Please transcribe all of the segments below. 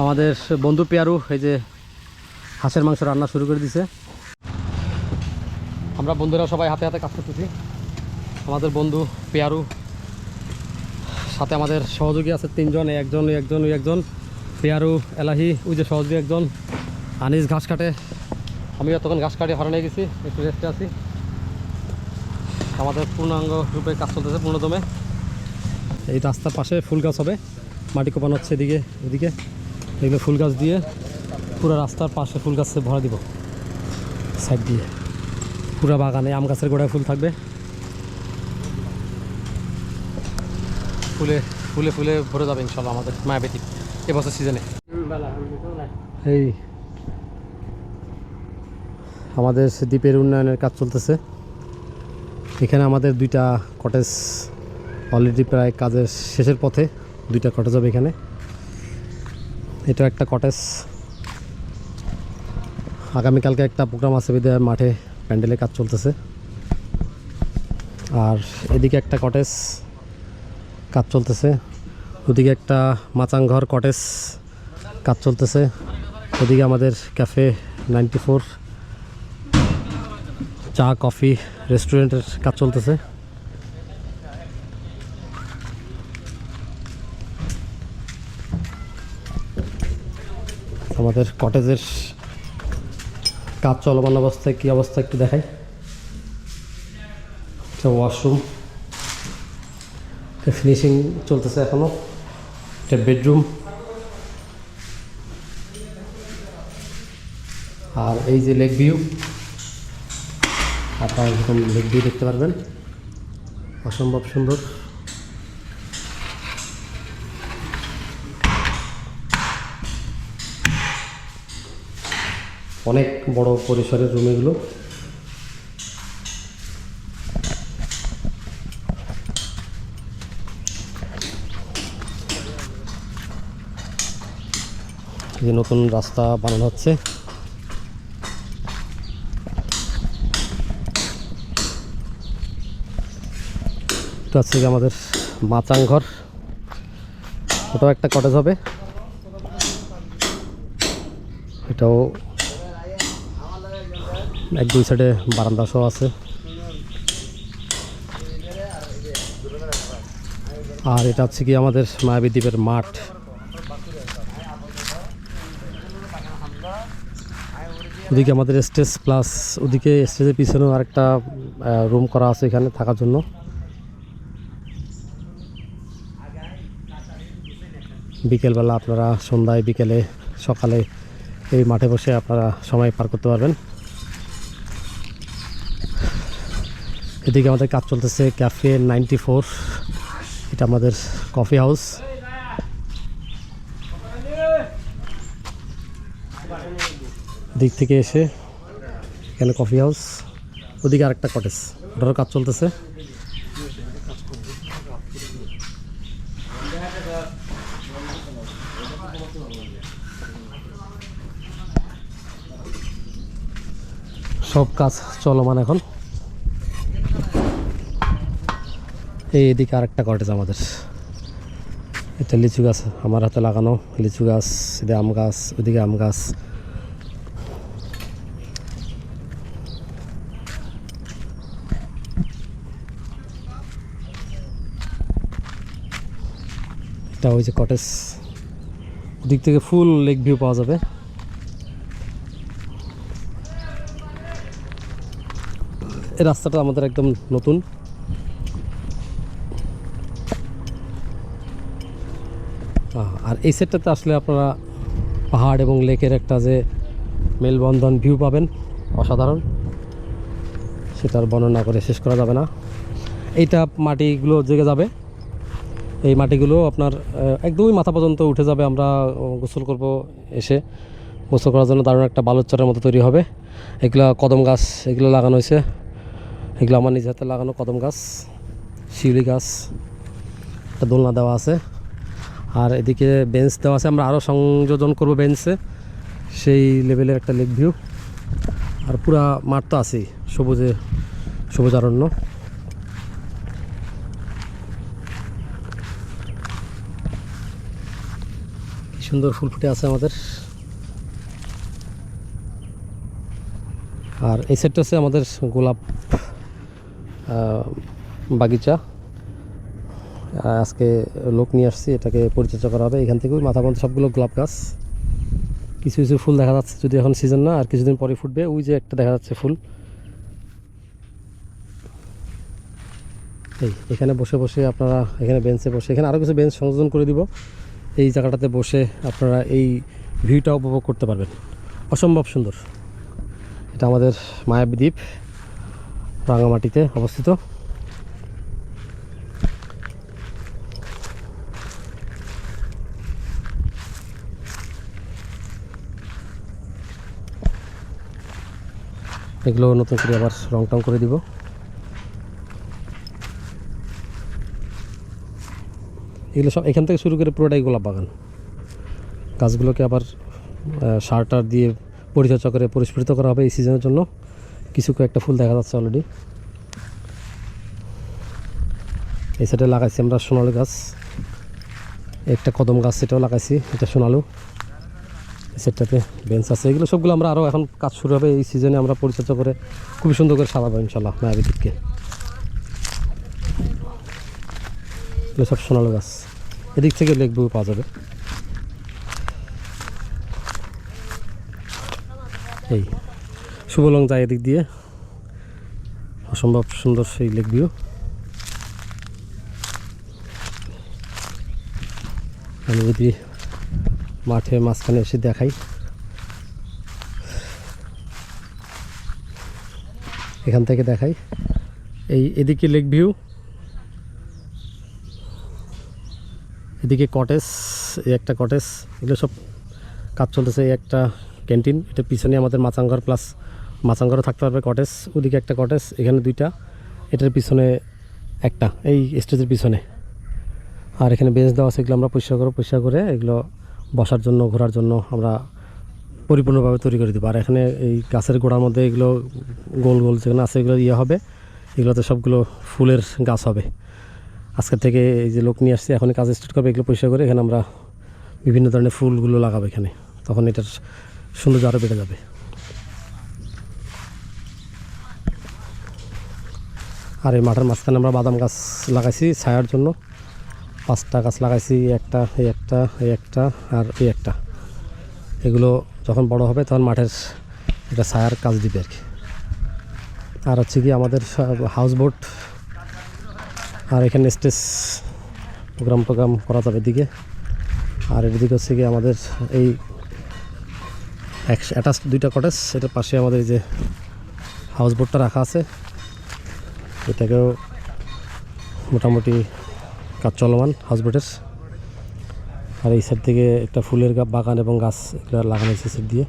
আমাদের বন্ধু পেয়ারু এই যে হাঁসের মাংস রান্না শুরু করে দিছে। আমরা বন্ধুরা সবাই হাতে হাতে কাজ করতেছি। আমাদের বন্ধু পেয়ারু, সাথে আমাদের সহযোগী আছে তিনজন একজন একজন একজন। পেয়ারু, এলাহি, ওই যে সহযোগী একজন। আনিস ঘাস কাটে। আমি তখন ঘাস কাটে হরানে গেছি, একটু রেস্টে আছি। আমাদের পূর্ণাঙ্গ রূপে কাজ চলতেছে পূর্ণদমে এই রাস্তার পাশে ফুল গাছ হবে। মাটি কোপানো হচ্ছে এদিকে এদিকে। এগুলো ফুল গাছ দিয়ে পুরো রাস্তার পাশে ফুল গাছে ভরা দিব। সাইড দিয়ে। পুরো বাগানে আম গাছের গোড়ায় ফুল থাকবে। ফুলে ফুলে ফুলে ভরে যাবে ইনশাল্লাহ আমাদের মায়াবেতি এবছর সিজনে এই আমাদের দ্বীপের উন্নয়নের কাজ চলতেছে। এখানে আমাদের দুইটা কটেজ অলরেডি প্রায় কাজের শেষের পথে দুইটা কটেজ হবে এখানে। এটা একটা কটেজ আগামীকালকে একটা প্রোগ্রাম আছে বিদ্যা মাঠে প্যান্ডেলের কাজ চলতেছে। আর এদিকে একটা কটেজ কাজ চলতেছে। ওদিকে একটা মাচাংঘর কটেজ কাজ চলতেছে। ওদিকে আমাদের ক্যাফে নাইনটি ফোর চা কফি রেস্টুরেন্টের কাজ চলতেছে। আমাদের কটেজের কাজ চলমান অবস্থায় কী অবস্থা একটু দেখাই। ওয়াশরুম ফিনিশিং চলতেছে এখনও একটা বেডরুম আর এই যে লেক ভিউ আপনারা এরকম লেক ভিউ দেখতে পারবেন, অসম্ভব সুন্দর। অনেক বড় পরিসরের রুম এগুলো। যে নতুন রাস্তা বানানো হচ্ছে। এটা হচ্ছে আমাদের মাচাং ঘর ওটাও একটা কটেজ হবে। এটাও এক দুই সাইডে বারান্দা সহ আছে। আর এটা হচ্ছে কি আমাদের মায়াবী দ্বীপের মাঠ। ওদিকে আমাদের স্টেজ প্লাস ওদিকে স্টেজের পিছনেও আরেকটা রুম করা আছে এখানে থাকার জন্য। বিকেলবেলা আপনারা সন্ধ্যায়, বিকেলে, সকালে এই মাঠে বসে আপনারা সময় পার করতে পারবেন। এদিকে আমাদের কাজ চলতেছে ক্যাফে নাইনটি ফোর। এটা আমাদের কফি হাউস। দিক থেকে এসে এখানে কফি হাউস। ওদিকে আরেকটা কটেজ ওটারও কাজ চলতেছে। সব কাজ চলমান এখন। এই এদিকে আরেকটা কটেজ আমাদের। এটা লিচু গাছ, আমার হাতে লাগানো লিচু গাছ এদিকে আম গাছ ওদিকে আম গাছ। এটা ওই যে কটেজ দিক থেকে ফুল লেক ভিউ পাওয়া যাবে। রাস্তাটা আমাদের একদম নতুন। আর এই সেটটাতে আসলে আপনারা পাহাড় এবং লেকের একটা যে মেলবন্ধন ভিউ পাবেন, অসাধারণ। সেটার বর্ণনা করে শেষ করা যাবে না। এইটা মাটিগুলো জেগে যাবে। এই মাটিগুলো আপনার একদমই মাথা পর্যন্ত উঠে যাবে। আমরা গোসল করব এসে। গোসল করার জন্য দারুণ একটা বালুচরের মতো তৈরি হবে। এগুলো কদম গাছ, এগুলো লাগানো হয়েছে। এগুলো আমার নিজ হাতে লাগানো কদম গাছ, শিউলি গাছ। একটা দোলনা দেওয়া আছে। আর এদিকে বেঞ্চ দেওয়া আছে, আমরা আরও সংযোজন করব বেঞ্চে সেই লেভেলের একটা লেক ভিউ আর পুরা মাঠ তো আছেই, সবুজে, সবুজারণ্য। সুন্দর ফুল ফুটে আছে আমাদের। আর এই সেটটা হচ্ছে আমাদের গোলাপ বাগিচা। আজকে লোক নিয়ে আসছি, এটাকে পরিচর্যা করা হবে। এখান থেকেও মাথা বন্ধ সবগুলো গোলাপ গাছ। কিছু কিছু ফুল দেখা যাচ্ছে, যদি এখন সিজন না, আর কিছুদিন পরে ফুটবে। ওই যে একটা দেখা যাচ্ছে ফুল। এই, এখানে বসে বসে আপনারা এখানে বেঞ্চে বসে, এখানে আরও কিছু বেঞ্চ সংযোজন করে দিব। এই জায়গাটাতে বসে আপনারা এই ভিউটা উপভোগ করতে পারবেন। অসম্ভব সুন্দর। এটা আমাদের মায়াবী দ্বীপ রাঙামাটিতে অবস্থিত। এগুলো নতুন করে আবার রং টং করে দিব। এগুলো সব এখান থেকে শুরু করে পুরোটাই গোলাপ বাগান। গাছগুলোকে আবার সার টার দিয়ে পরিচর্যা করে পরিস্ফুটিত করা হবে এই সিজনের জন্য। কিছু একটা ফুল দেখা যাচ্ছে অলরেডি এই সাইডে লাগাইছি আমরা সোনালু গাছ। একটা কদম গাছ সেটাও লাগাইছি, এটা সোনালু। সাইডটাতে বেঞ্চ আছে। এগুলো সবগুলো আমরা আরও এখন কাজ শুরু হবে। এই সিজনে আমরা পরিচর্যা করে খুবই সুন্দর করে সাজাবো ইনশাল্লাহ মায়াবী দ্বীপকে। এগুলো সব সোনালু গাছ। এদিক থেকে লেক ভিউ পাওয়া যাবে। এই শুভলং যায় এদিক দিয়ে। অসম্ভব সুন্দর সেই লেক আমি যদি মাঠে মাঝখানে এসে দেখাই। এখান থেকে দেখাই। এই এদিকে লেক ভিউ। এদিকে কটেজ, এই একটা কটেজ। এগুলো সব কাজ চলতেছে এই একটা ক্যান্টিন। এটা পিছনে আমাদের মাচাঙ্গর প্লাস মাচাঙ্গরও থাকতে পারবে কটেজ। ওদিকে একটা কটেজ, এখানে দুইটা। এটার পিছনে একটা, এই স্টেজের পিছনে। আর এখানে বেঞ্চ দেওয়া আছে, এগুলো আমরা পরিষ্কার করে পরিষ্কার করে এগুলো বসার জন্য, ঘোরার জন্য আমরা পরিপূর্ণভাবে তৈরি করে দেবো। আর এখানে এই গাছের গোড়ার মধ্যে এগুলো গোল গোল যেখানে আছে এগুলো ইয়ে হবে, এগুলোতে সবগুলো ফুলের গাছ হবে। আজকের থেকে এই যে লোক নিয়ে আসছে, এখন কাজ স্টার্ট করবে, এগুলো পরিষ্কার করে এখানে আমরা বিভিন্ন ধরনের ফুলগুলো লাগাবো এখানে। তখন এটার সৌন্দর্য আরও বেড়ে যাবে। আর এই মাঠের মাঝখানে আমরা বাদাম গাছ লাগাইছি ছায়ার জন্য। পাঁচটা গাছ লাগাইছি একটা, এই একটা এই একটা আর এই একটা। এগুলো যখন বড় হবে তখন মাঠের এটা ছায়ার কাজ দিবে আর কি। আর হচ্ছে কি আমাদের হাউস বোট আর এখানে স্টেজ প্রোগ্রাম প্রোগ্রাম করা যাবে এদিকে। আর এদিকে হচ্ছে কি আমাদের এই এক অ্যাটাচ দুইটা কটেজ এটার পাশে আমাদের যে হাউস বোটটা রাখা আছে। এটাকেও মোটামুটি কাজ চলমান হাউস বোটের আর এই সাইড থেকে একটা ফুলের বাগান এবং গাছ এগুলো লাগানো হয়েছে সাইড দিয়ে।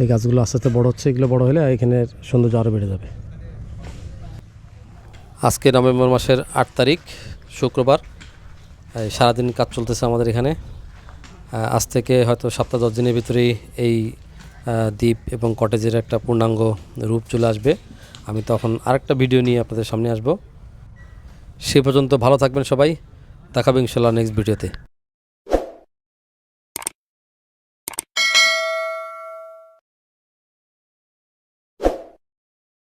এই গাছগুলো আস্তে আস্তে বড় হচ্ছে, এগুলো বড় হলে এখানে সৌন্দর্য আরও বেড়ে যাবে। আজকে নভেম্বর মাসের আট তারিখ, শুক্রবার। সারাদিন কাজ চলতেছে আমাদের এখানে। আজ থেকে হয়তো সপ্তাহ দশ দিনের ভিতরেই এই দ্বীপ এবং কটেজের একটা পূর্ণাঙ্গ রূপ চলে আসবে। আমি তখন আরেকটা ভিডিও নিয়ে আপনাদের সামনে আসব। সে পর্যন্ত ভালো থাকবেন সবাই। দেখাবেন ইনশাল্লাহ নেক্সট ভিডিওতে